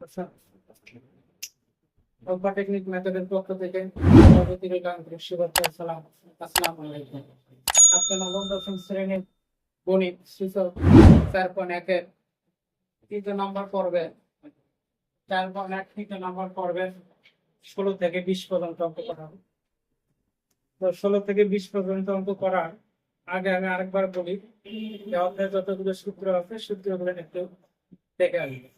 আচ্ছা। শ্রেণির গণিত নম্বর পর্বে এক নম্বর পর্বে ষোলো থেকে বিশ পর্যন্ত অঙ্ক করা। তো ষোলো থেকে বিশ পর্যন্ত অঙ্ক করার আগে আমি আরেকবার বলি যে অধ্যায় যতগুলো সূত্র আছে সূত্রগুলো একটু দেখে আসবে।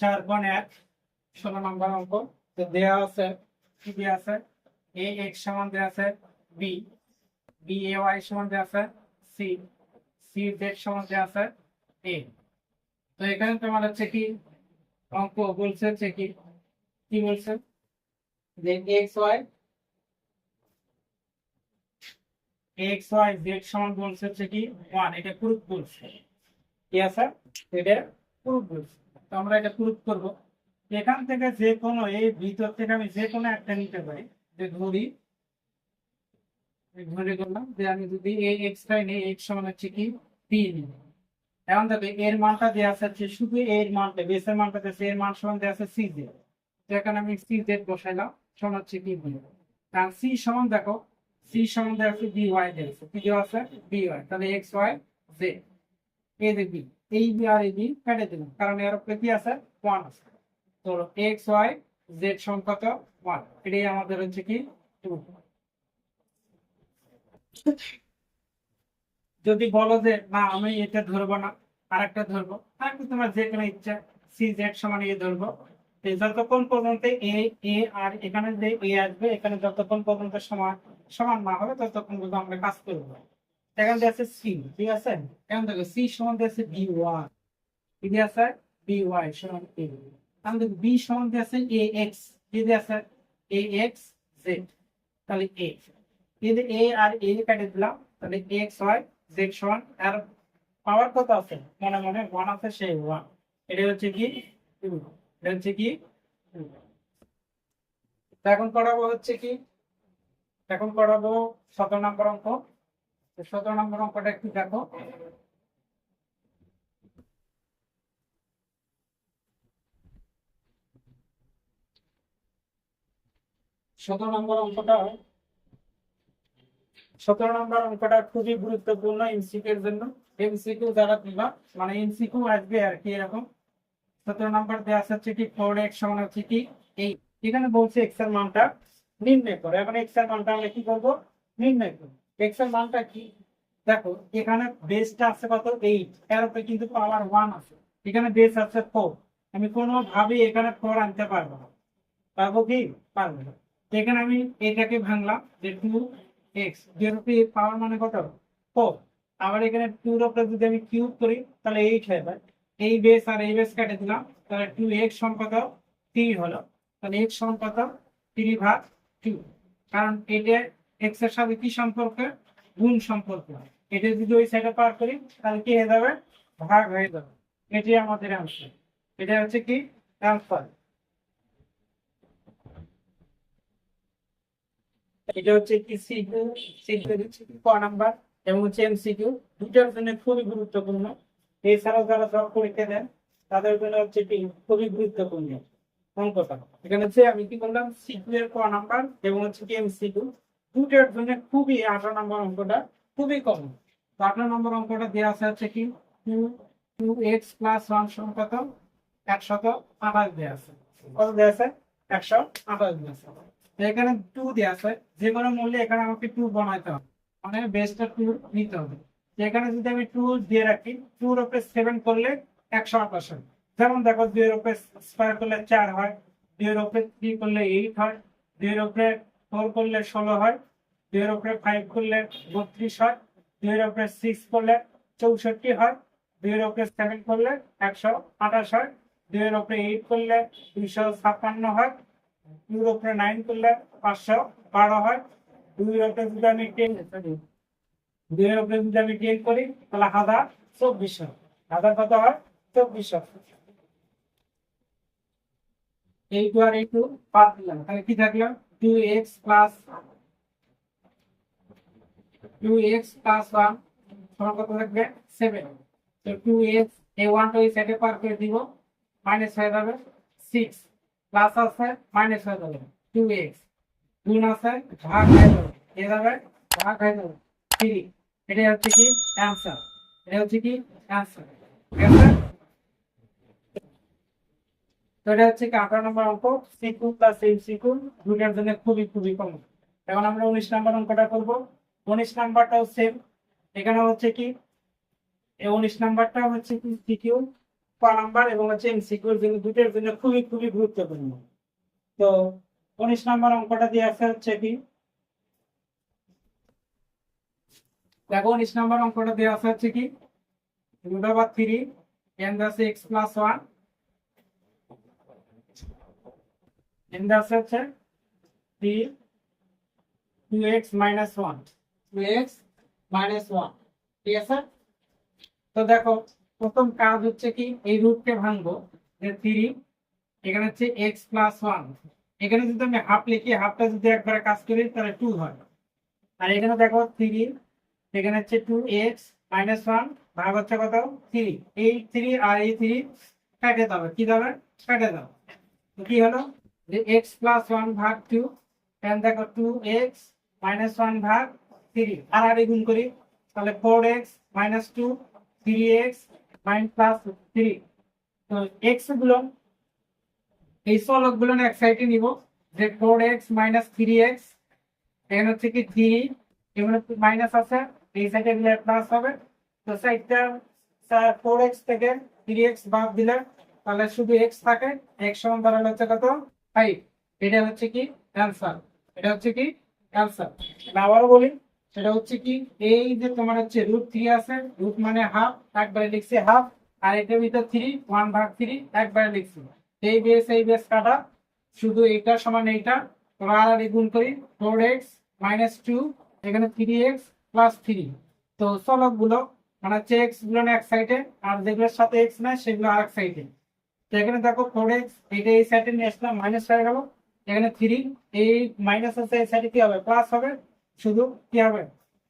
চার পয়েন্ট এক ষোলো নম্বর অঙ্ক। দেয়া আছে, কি তো এখানে তোমার হচ্ছে কি? অঙ্ক বলছে কি? কি বলছে? যে X Y X Y Z সমান বলছে হচ্ছে কি? ওয়ান এটা প্রুফ বলছে। কি আছে? আমরা এটা প্রুফ করব। এখান থেকে যে কোনো, এই ভিতর থেকে আমি যে কোনো একটা নিতে পারি। যে ধরি ধরে করলাম যে আমি যদি এই এক্স টাই নেই এক্স সমান হচ্ছে কি? পি নিই এখন দেখো, এর মানটা দেওয়া আছে শুধু এর মানটা বেসের মানটা দিয়েছে এর মান সমান দেওয়া আছে সি জেড তো এখানে আমি সি জেড বসাইলাম, সমান হচ্ছে কি বলি কারণ সি সমান দেখো সি সমান দেওয়া আছে বি ওয়াই দিয়েছে কি দেওয়া আছে? বি ওয়াই তাহলে এক্স ওয়াই জেড আর যদি বলো যে, না, আমি এটা ধরবো না, আরেকটা ধরবো আরেকটা তোমার যে কোনো ইচ্ছা সি জেড সমান এ ধরবো। যতক্ষণ পর্যন্ত এ এ আর এখানে যে এ আসবে, এখানে যতক্ষণ পর্যন্ত সমান সমান না হবে, ততক্ষণ পর্যন্ত আমরা কাজ করব। এখান থেকে আছে সি ঠিক আছে? এখান থেকে সি সমান আছে বি ওয়ান কি আছে? বি ওয়াই সমান এ এখান থেকে বি সমান আছে এ এক্স কি আছে? এ এক্স জেড তাহলে এ যদি এ আর এ কেটে দিলাম, তাহলে এক্স ওয়াই জেড সমান, আর পাওয়ার কত আছে? মনে মনে ওয়ান আছে সেই ওয়ান এটা হচ্ছে কি? এটা হচ্ছে কি? এখন করাবো হচ্ছে কি? এখন করাবো সতেরো নম্বর অঙ্ক। সতেরো নম্বর অঙ্কটা একটু দেখো। সতেরো নম্বর অঙ্কটা, সতেরো নম্বর অঙ্কটা খুবই গুরুত্বপূর্ণ এমসিকিউ এর জন্য। এমসিকিউ যারা দিবা মানে এমসিকিউ আসবে আর কি এরকম। সতেরো নম্বর দেওয়া আছে কি ফোর এক্স সমান হচ্ছে কি এই এখানে বলছে এক্সের মানটা নির্ণয় করো। এখন এক্সের মানটা আমরা কি করব? নির্ণয় করব। এক্সের মানটা কি? দেখো, এখানে বেসটা আছে কত? এইট এর কিন্তু পাওয়ার ওয়ান আছে। এখানে বেস আছে ফোর আমি কোনোভাবে এখানে ফোর আনতে পারব না। পারব কি? পারব না। এখানে আমি এটাকে ভাঙলাম, যে টু এক্স উপরে পাওয়ার মানে কত? ফোর আবার এখানে টুর উপরে যদি আমি কিউব করি, তাহলে এইট হয়ে যায়। এই বেস আর এই বেস কেটে দিলাম। তাহলে টু এক্স কত? থ্রি হলো। তাহলে এক্স কত? থ্রি ভাগ টু কারণ এটা এক্সের সাথে কি সম্পর্ক? গুণ সম্পর্ক। এটা যদি ওই সাইডে পার করি, তাহলে কি হয়ে যাবে? ভাগ হয়ে যাবে। এটি আমাদের এটা হচ্ছে কি? অ্যান্সার এটা হচ্ছে কি? নাম্বার এবং হচ্ছে জন্য খুবই গুরুত্বপূর্ণ। এছাড়াও যারা পরীক্ষা দেন, তাদের জন্য হচ্ছে কি? খুবই গুরুত্বপূর্ণ। এখানে আমি কি করলাম সিকিউ এর ক নাম্বার এবং হচ্ছে কি এমসিকিউ দুটার জন্য খুবই আঠারো নম্বর অঙ্কটা খুবই কম। আঠারো নম্বর অঙ্কটা দেওয়া আছে হচ্ছে কি two two X plus one সমান কত? একশত আঠাশ দেওয়া আছে। কত দেওয়া আছে? একশো আঠাশ দেওয়া আছে। এখানে টু দেওয়া আছে। যে কোনো মূল্যে এখানে আমাকে টু বানাইতে হবে। মানে বেসটা টু নিতে হবে। এখানে যদি আমি টু দিয়ে রাখি টুর উপরে সেভেন করলে একশো আঠাশ হয়। যেমন দেখো দুইয়ের উপরে স্কোয়ার করলে চার হয় দুইয়ের উপরে থ্রি করলে এইট হয় দুইয়ের উপরে ফোর করলে ষোলো হয়, দুইয়ের উপরে ফাইভ করলে বত্রিশ হয়, দুইয়ের উপরে সিক্স করলে চৌষট্টি হয়, দুইয়ের উপরে সেভেন করলে একশো আঠাশ হয়, দুইয়ের উপরে এইট করলে দুইশো ছাপ্পান্ন হয়, দুইয়ের উপরে নাইন করলে পাঁচশো বারো হয়, দুইয়ের উপরে যদি আমি টেন দুইয়ের উপরে যদি আমি টেন করি, তাহলে হাজার চব্বিশশো হাজার কত হয়? চব্বিশশো এই টু আর এই টু দিলাম। তাহলে কি থাকল? Two X plus two X plus one সমান কত থাকবে? সেভেন তো টু এক্স এই ওয়ানটা ওই সাইডে পার করে দিব মাইনাস হয়ে যাবে সিক্স প্লাস আছে মাইনাস হয়ে যাবে টু এক্স গুণ আছে, ভাগ হয়ে যাবে এ যাবে, ভাগ হয়ে যাবে থ্রি এটা হচ্ছে কি? অ্যান্সার এটা হচ্ছে কি? অ্যান্সার তো এটা হচ্ছে আঠারো নম্বর অঙ্ক সিকু দুটার জন্য খুবই খুবই কম এখন আমরা উনিশ নম্বর অঙ্কটা উনিশ নাম্বারটাও এখানে হচ্ছে কি, এই উনিশ হচ্ছে কি সিকিউ নাম্বার এবং হচ্ছে জন্য খুবই খুবই গুরুত্বপূর্ণ। তো উনিশ নাম্বার অঙ্কটা দিয়ে আছে হচ্ছে কি, দেখো উনিশ নাম্বার অঙ্কটা দেওয়া আছে হচ্ছে কি three N Das X plus one X minus one two X minus one ঠিক তো দেখো, প্রথম কাজ হচ্ছে কি, এই রুটকে ভাঙবো, যে থ্রি এখানে হচ্ছে এক্স প্লাস ওয়ান এখানে যদি আমি হাফ লিখি হাফটা যদি একবারে কাজ করি, তাহলে টু হয়। আর এখানে দেখো থ্রি এখানে হচ্ছে টু এক্স মাইনাস ওয়ান ভাগ হচ্ছে কত? থ্রি এই থ্রি আর এই থ্রি কাটে দেবে কি দেবে কাটে দেবে কি হলো? যে এক্স প্লাস ওয়ান ভাগ টু এখানে দেখো টু এক্স মাইনাস ওয়ান ভাগ থ্রি আর আর গুণ করি, তাহলে four X minus two three X minus plus three তো এক্সগুলো, এই চলকগুলো এক সাইডে নিব, যে four X minus three X এখানে হচ্ছে কি থ্রি এখানে মাইনাস আছে, এই সাইডে দিলে প্লাস হবে। তো সাইডটা ফোর এক্স থেকে থ্রি এক্স বাদ দিলে, তাহলে শুধু এক্স থাকে এক্স সমান দাঁড়ালে হচ্ছে কত? ফাইভ, এটা হচ্ছে কি অ্যান্সার এটা হচ্ছে কি অ্যান্সার আবারও বলি, সেটা হচ্ছে কি, এই যে তোমার হচ্ছে রুট থ্রি আছে রুট মানে হাফ একবারে লিখছি হাফ আর এটার ভিতর থ্রি ওয়ান ভাগ থ্রি একবারে লিখছি। এই বেস এই বেস কাটা, শুধু এইটা সমান এইটা, তোমরা আর গুণ করি ফোর এক্স মাইনাস টু এখানে থ্রি এক্স প্লাস থ্রি তো চলকগুলো মানে হচ্ছে এক্সগুলো এক সাইডে আর যেগুলোর সাথে এক্স নাই, সেগুলো আর এক সাইডে এখানে দেখো ফোর এইটা এই সাইডে নিয়ে আসলাম মাইনাস হয়ে গেল। এখানে থ্রি এই মাইনাস আছে, এই সাইডে কি হবে? প্লাস হবে, শুধু কি হবে?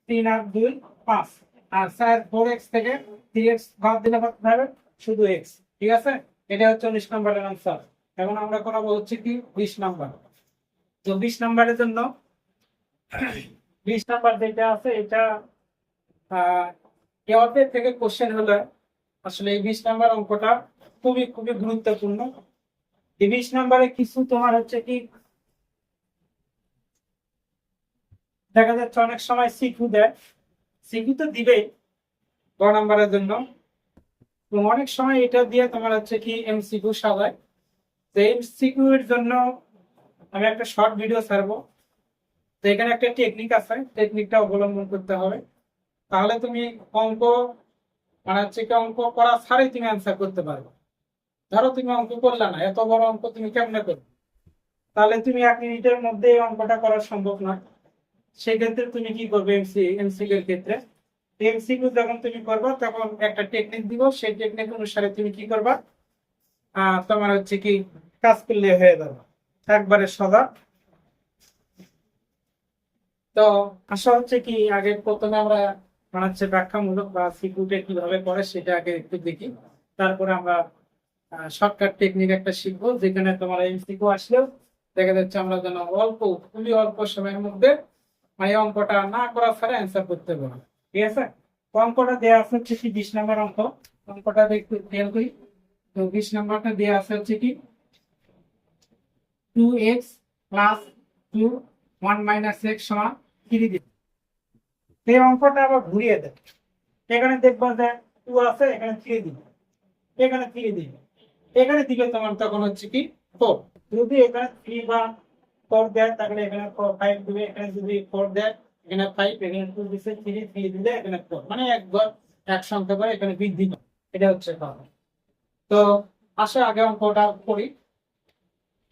তিন আর দুই, পাঁচ। আর স্যার ফোর এক্স থেকে থ্রি এক্স বাদ দিলে হবে? শুধু এক্স ঠিক আছে? এটা হচ্ছে উনিশ নম্বরের আনসার এখন আমরা করাবো হচ্ছে কি? বিশ নাম্বার। তো বিশ নাম্বারের জন্য বিশ নাম্বার যেটা আছে, এটা কেওয়াতের থেকে কোশ্চেন হলে আসলে এই বিশ নাম্বার অঙ্কটা খুবই খুবই গুরুত্বপূর্ণ। এই বিশ নাম্বারে কিছু তোমার হচ্ছে কি, দেখা যাচ্ছে অনেক সময় সিকিউ দেয়। সিকিউ তো দিবেই গ নাম্বারের জন্য। অনেক সময় এটা দিয়ে তোমার হচ্ছে কি এমসিকিউ সাজায়। তো এমসিকিউ এর জন্য আমি একটা শর্ট ভিডিও ছাড়বো। তো এখানে একটা টেকনিক আছে। টেকনিকটা অবলম্বন করতে হবে। তাহলে তুমি অঙ্ক মানে হচ্ছে কি অঙ্ক করা ছাড়াই তুমি অ্যান্সার করতে পারবে। ধরো তুমি অঙ্ক করলে না, এত বড় অঙ্ক তুমি কেমনে করবে? তাহলে তুমি এক মিনিটের মধ্যে এই অঙ্কটা করা সম্ভব না। সেক্ষেত্রে তুমি কি করবে এমসি এমসিকিউ এর ক্ষেত্রে? এমসিকিউ যখন তুমি করবা, তখন একটা টেকনিক দিব। সেই টেকনিক অনুসারে তুমি কি করবা? তোমার হচ্ছে কি, কাজ করলে হয়ে যাবে। একবারে সদা তো আশা হচ্ছে কি, আগে প্রথমে আমরা মানে হচ্ছে ব্যাখ্যামূলক বা সিকিউটা কীভাবে করে সেটা আগে একটু দেখি। তারপরে আমরা শর্টকাট টেকনিক একটা শিখব, যেখানে তোমার এমসিকিউ আসলেও দেখা যাচ্ছে আমরা যেন অল্প, খুবই অল্প সময়ের মধ্যে এই অঙ্কটা না করা ছাড়া অ্যান্সার করতে পারব। ঠিক আছে? অঙ্কটা দেওয়া আছে হচ্ছে কি, বিশ নম্বর অঙ্ক। অঙ্কটা একটু খেয়াল করি। তো বিশ নম্বরটা দেওয়া আছে হচ্ছে কি two X plus two one minus X সমান থ্রি এই অঙ্কটা আবার ঘুরিয়ে দেয়। এখানে দেখবা যে টু আছে, এখানে থ্রি দিবে। এখানে থ্রি দিবে। এখানে দিবে তোমার তখন হচ্ছে কি? ফোর যদি এখানে থ্রি বা ফোর দেয়, তাহলে এখানে ফাইভ দিবে, এখানে যদি ফোর দেয়, এখানে ফাইভ এখানে টু দিচ্ছে থ্রি থ্রি দিলে এখানে ফোর মানে একবার এক সংখ্যা করে এখানে বৃদ্ধি পাবে। এটা হচ্ছে কথা। তো আসো আগে অঙ্কটা করি।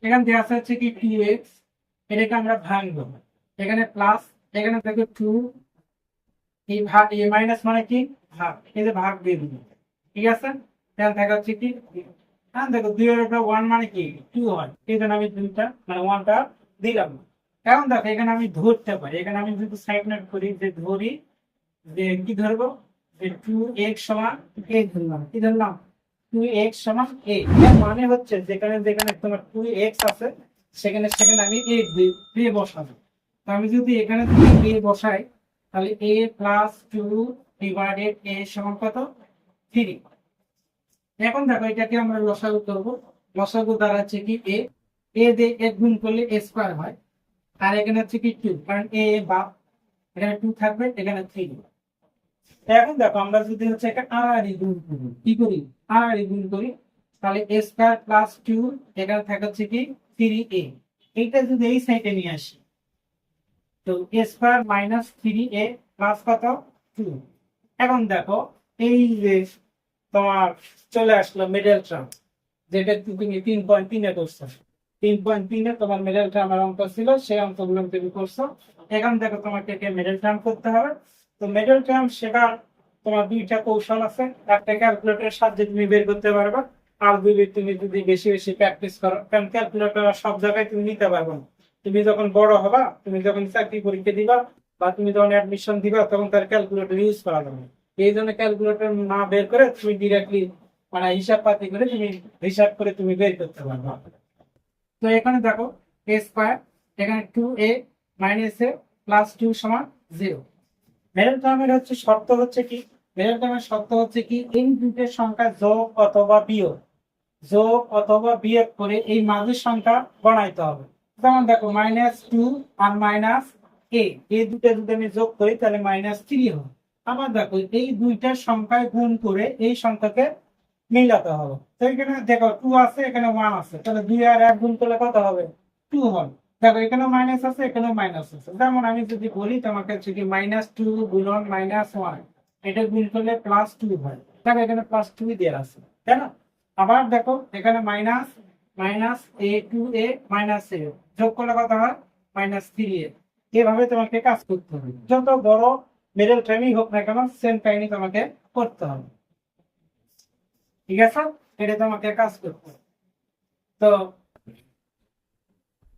এখান থেকে আসা হচ্ছে কি টু এক্স এটাকে আমরা ভাঙবো এখানে প্লাস এখানে দেখো টু এই ভাগ এ মাইনাস মানে কি? ভাগ। এই যে ভাগ দিয়ে দিবি ঠিক আছে? এখানে দেখা হচ্ছে কি? হ্যাঁ দেখো, দুই ওয়ান মানে কি? টু হয়। এই জন্য আমি দুইটা মানে ওয়ানটা দিলাম। এখন দেখো, এখানে আমি ধরতে পারি। এখানে আমি যদি সাইড নোট করি, যে ধরি, যে কি ধরবো? যে টু এক্স সমান এ ধরলাম। কি ধরলাম? টু এক্স সমান এ মানে হচ্ছে যেখানে যেখানে তোমার টু এক্স আছে, সেখানে সেখানে আমি এ এ বসাবো। তো আমি যদি এখানে এ বসাই তাহলে A plus two divided A সমান কত? থ্রি এখন দেখো এটাকে আমরা লসাগু করব। লসাগু দাঁড়াচ্ছে কি এ এ দিয়ে এক গুণ করলে এ স্কোয়ার হয়। আর এখানে হচ্ছে কি টু কারণ এ বা এখানে টু থাকবে, এখানে থ্রি এখন দেখো আমরা যদি হচ্ছে একটা আড়াআড়ি গুণ করি, কি করি? আড়াআড়ি গুণ করি, তাহলে এ স্কোয়ার প্লাস টু এখানে থাকে হচ্ছে কি থ্রি এ এইটা যদি এই সাইডে নিয়ে আসি তো A square minus three A plus কত? টু এখন দেখো, এই যে তোমার চলে আসলো মিডল টার্ম যেটা তুমি তিন পয়েন্ট তিনে করছ। তিন পয়েন্ট তিনে তোমার মিডল টার্মের অঙ্ক ছিল, সেই অঙ্কগুলো তুমি করছ। এখন দেখো তোমাকে মিডল টার্ম করতে হবে। তো মিডল টার্ম শেখার তোমার দুইটা কৌশল আছে। একটা ক্যালকুলেটরের সাহায্যে তুমি বের করতে পারবে। আর দুই তুমি যদি বেশি বেশি প্র্যাকটিস করো, কারণ ক্যালকুলেটর সব জায়গায় তুমি নিতে পারবে না। তুমি যখন বড় হবা, তুমি যখন চাকরি পরীক্ষা দিবা বা তুমি যখন অ্যাডমিশন দিবা, তখন তার ক্যালকুলেটর ইউজ করা যাবে। এই জন্য ক্যালকুলেটর না বের করে তুমি ডিরেক্টলি মানে হিসাব পাতি করে তুমি হিসাব করে তুমি বের করতে পারবে। তো এখানে দেখো এ স্কোয়ার এখানে two A minus A plus two সমান জিরো মেরুল টার্মের হচ্ছে শর্ত হচ্ছে কি? মেরুল টার্মের শর্ত হচ্ছে কি? এই দুটের সংখ্যা যোগ অথবা বিয়োগ। যোগ অথবা বিয়োগ করে এই মাঝের সংখ্যা বানাইতে হবে। যেমন দেখো মাইনাস টু আর মাইনাস এ এই দুটো যদি আমি যোগ করি, তাহলে মাইনাস থ্রি হবে। আবার দেখো, এই দুইটার সংখ্যায় গুণ করে এই সংখ্যাকে মিলাতে হবে। তো এখানে দেখো টু আছে, এখানে ওয়ান আছে। তাহলে দুই আর এক গুণ করলে কত হবে? টু হবে। দেখো, এখানে মাইনাস আছে, এখানেও মাইনাস আছে। যেমন আমি যদি বলি, তোমাকে কি মাইনাস টু গুণন মাইনাস ওয়ান এটা গুণ করলে প্লাস টু হয়। দেখো, এখানে প্লাস টু দেওয়া আছে, তাই না? আবার দেখো, এখানে minus minus A two A minus A যোগ করলে কত হয়? মাইনাস থ্রি এ এভাবে তোমাকে কাজ করতে হবে। যত বড় মিডল টাইমই হোক না কেন সেম টাইমই তোমাকে করতে হবে। ঠিক আছে? এটা তোমাকে কাজ করতে হবে। তো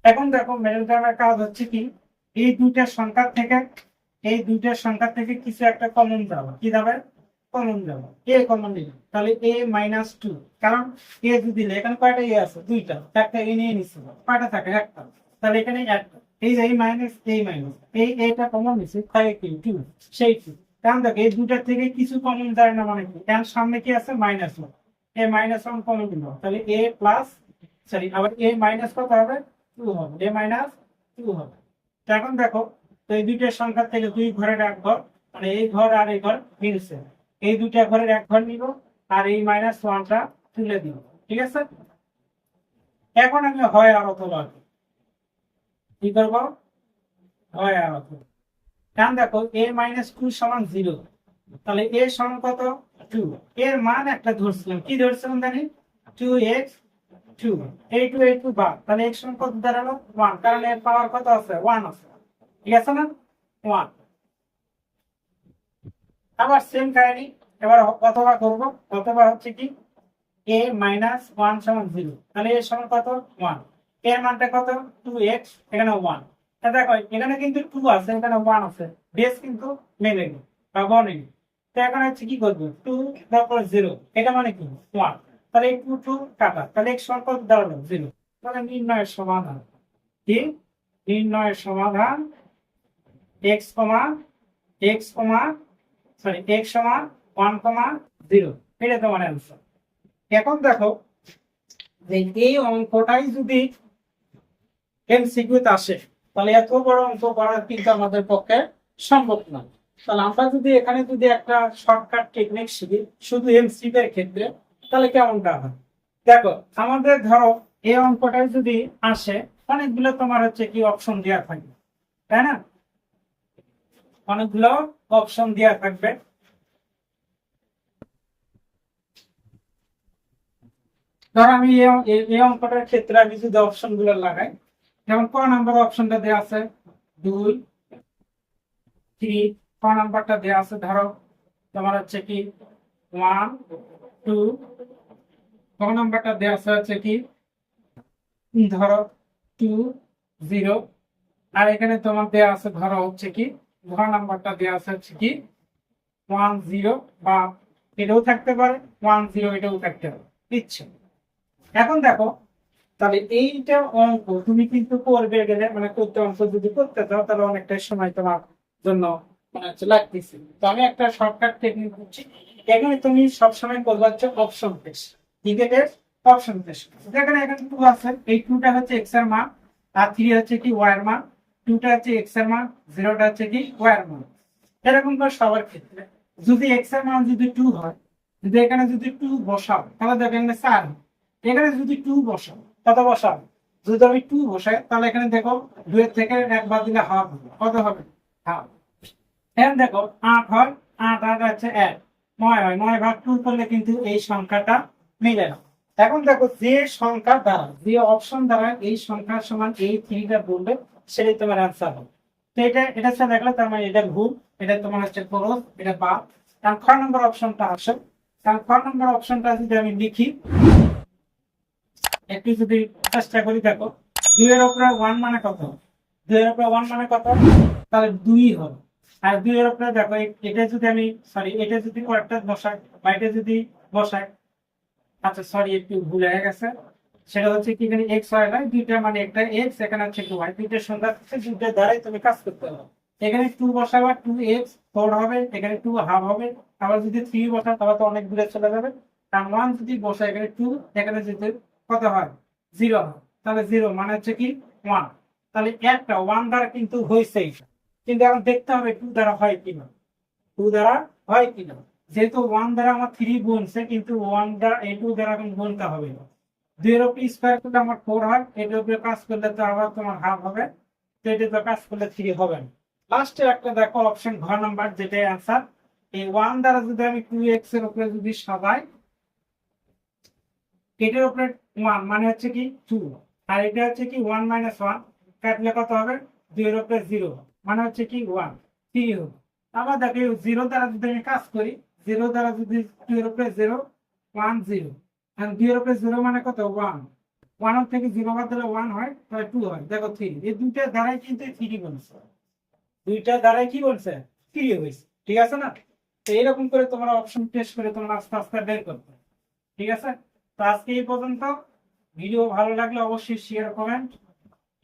এখন দেখো মিডল টার্মের কাজ হচ্ছে কি? এই দুইটার সংখ্যা থেকে, এই দুইটার সংখ্যা থেকে কিছু একটা কমন যাবে কি যাবে কমন যাবে এ কমন নিল তাহলে এ মাইনাস টু কারণ এ যদি এখানে কয়টা এ আছে? দুইটা একটা এ নিয়ে নিচ্ছে কয়টা থাকে, একটা, তাহলে এখানে একটা, এই যে এই মাইনাস এই মাইনাস এই এটা কমন নিচ্ছে তাই কি টু সেই টু কারণ দেখো, এই দুটার থেকে কিছু কমন যায় না মানে কি? কারণ সামনে কি আছে? Minus one A minus one common দিল তাহলে এ প্লাস সরি আবার এ মাইনাস কত হবে? টু হবে এ মাইনাস টু হবে। এখন দেখো, তো এই দুইটার সংখ্যা থেকে দুই ঘরের এক ঘর মানে এই ঘর আর এই ঘর মিলছে এই দুটা ঘরের এক ঘর নিব আর এই মাইনাস ওয়ানটা তুলে দিব, ঠিক আছে? এখন আমি হয় আর অথবা কি করব? হয় আর অথবা। কারণ দেখো এ মাইনাস টু সমান জিরো তাহলে এ সমান কত? টু এর মান একটা ধরছিলাম। কি ধরছিলাম জানি? টু এক্স টু এই টু এই টু বা তাহলে এক্স সমান কত দাঁড়াল? ওয়ান কারণ এর পাওয়ার কত আছে? ওয়ান আছে। ঠিক আছে না? ওয়ান আবার সেম কাহিনী। এবার কতবার করব অথবা হচ্ছে কি? এ মাইনাস ওয়ান সমান জিরো তাহলে এর সমান কত? ওয়ানের মানটা কত? টু এক্স এখানে ওয়ান দেখো, এখানে কিন্তু টু আছে, এখানে ওয়ান আছে। বেস কিন্তু মেলেনি বা বনেনি তো এখন হচ্ছে কি করব? টু তারপর জিরো এটা মানে কি? ওয়ান তাহলে টু টু কাটা। তাহলে এক্স সমান কত? দাঁড়াল জিরো তাহলে নির্ণয়ের সমাধান। কি? নির্ণয়ের সমাধান এক্স কমা এক্স কমা এখন দেখো এই অঙ্কটাই যদি আসে, তাহলে এত বড় অঙ্ক করা কিন্তু আমাদের পক্ষে সম্ভব না। তাহলে আমরা যদি এখানে যদি একটা শর্টকাট টেকনিক শিখি, শুধু এমসিকিউ এর ক্ষেত্রে, তাহলে কেমনটা হয়? দেখো, আমাদের ধরো এই অঙ্কটাই যদি আসে, অনেকগুলো তোমার হচ্ছে কি অপশন দেওয়া থাকবে, তাই না? অনেকগুলো অপশন দেওয়া থাকবে। ধর আমি এই- অঙ্কটার ক্ষেত্রে আমি যদি অপশনগুলো লাগাই, যেমন ক নাম্বার অপশনটা দেওয়া আছে? দুই থ্রি ক নাম্বারটা দেওয়া আছে? ধরো, তোমার হচ্ছে কি ওয়ান টু ক নাম্বারটা দেওয়া আছে হচ্ছে কি, ধরো টু জিরো আর এখানে তোমার দেওয়া আছে, ধরো হচ্ছে কি ঘ নাম্বারটা দেওয়া আছে হচ্ছে কি ওয়ান জিরো বা এটাও থাকতে পারে ওয়ান জিরো এটাও থাকতে পারে ইচ্ছে এখন দেখো, তাহলে এইটা অঙ্ক তুমি কিন্তু করবে গেলে মানে করতে অঙ্ক যদি করতে চাও, তাহলে অনেকটা সময় তোমার জন্য মানে লাগতেছে। তো আমি একটা শর্টকাট টেকনিক দিচ্ছি। এখানে তুমি সবসময় করবে হচ্ছে অপশন টেস্ট ক্রিকেটের অপশন টেস্ট যেখানে এখানে টু আছে, এই টুটা হচ্ছে এক্সের মান, আর থ্রি হচ্ছে কি ওয়াই এর মান। টুটা হচ্ছে এক্সের মান, জিরোটা হচ্ছে কি ওয়াই এর মান। এরকম করে সবার ক্ষেত্রে। যদি এক্সের মান যদি টু হয়, যদি এখানে যদি টু বসাও, তাহলে চার এখানে যদি টু বসাও, কত বসাও? যদি আমি টু বসাই, তাহলে এখানে দেখো থেকে দিলে হাফ কত হবে? হাফ এখন দেখো আট হয়, আট আট আছে এক। নয় হয়, নয় ভাগ টু করলে কিন্তু এই সংখ্যাটা মিলে না। এখন দেখো যে সংখ্যা দ্বারা, যে অপশন দ্বারা এই সংখ্যার সমান এই থ্রিটা বলবে সেটাই তোমার অ্যান্সার হবে। তো এটা এটা সাথে দেখলে তার মানে এটা ভুল, এটা তোমার হচ্ছে খরচ এটা বা কারণ খ নম্বর অপশনটা আসে কারণ খ নম্বর অপশনটা যদি আমি লিখি, একটু যদি চেষ্টা করি দেখো, দুইয়ের উপরে ওয়ান মানে কত? দুইয়ের উপরে ওয়ান মানে কত? তাহলে দুই হবে। আর দুইয়ের উপরে দেখো এটা যদি আমি সরি এটা যদি কয়েকটা বসাই, বা এটা যদি বসাই আচ্ছা সরি একটু ভুল হয়ে গেছে। সেটা হচ্ছে কি এখানে এক্স দুইটা মানে একটা এক্স এখানে হচ্ছে টু সংখ্যা হচ্ছে দ্বারাই তুমি কাজ করতে এখানে টু বসাবা টু এক্স ফোর হবে, এখানে টু হাফ হবে। আবার যদি থ্রি বসা তাহলে তো অনেক দূরে চলে যাবে। আর ওয়ান যদি বসা এখানে টু এখানে যদি কত হয়? জিরো তাহলে জিরো মানে হচ্ছে কি? ওয়ান তাহলে একটা ওয়ান দ্বারা কিন্তু হয়েছে কিন্তু এখন দেখতে হবে টু দ্বারা হয় কিনা। টু দ্বারা হয় কিনা। যেহেতু ওয়ান দ্বারা আমার থ্রি গুনছে কিন্তু ওয়ান দ্বারা, এই টু দ্বারা এখন গুনতে হবে না। দুইয়ের স্কোয়ার করলে আমার ফোর হয়, এটার উপরে কাজ করলে তো আবার তোমার হাফ হবে, তো কাজ করলে থ্রি হবে লাস্টে একটা দেখো অপশন ঘর নাম্বার যেটাই অ্যান্সার এই ওয়ান দ্বারা যদি আমি টু এক্সের উপরে যদি সাজাই, এটার উপরে ওয়ান মানে হচ্ছে কি টু আর এটা হচ্ছে কি ওয়ান মাইনাস ওয়ান কাটলে কত হবে? দুইয়ের উপরে জিরো মানে হচ্ছে কি ওয়ান থ্রি হবে। আবার দেখো জিরো দ্বারা যদি আমি কাজ করি জিরো দ্বারা যদি টু এর উপরে জিরো ওয়ান জিরো আর দুই এর উপরে জিরো মানে কত? ওয়ান ওয়ান থেকে জিরো বাদ দিলে ওয়ান হয়, তাহলে টু হয়। দেখো থ্রি এই দুইটা দ্বারাই কিন্তু থ্রি বলছে। দুইটা দ্বারাই কি বলছে? থ্রি হয়েছে ঠিক আছে না? তো এইরকম করে তোমরা অপশন টেস্ট করে তোমরা আস্তে আস্তে বের করবে ঠিক আছে? তো আজকে এই পর্যন্ত। ভিডিও ভালো লাগলে অবশ্যই শেয়ার কমেন্ট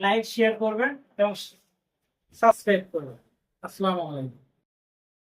লাইক শেয়ার করবেন এবং সাবস্ক্রাইব করবেন আসসালামু আলাইকুম।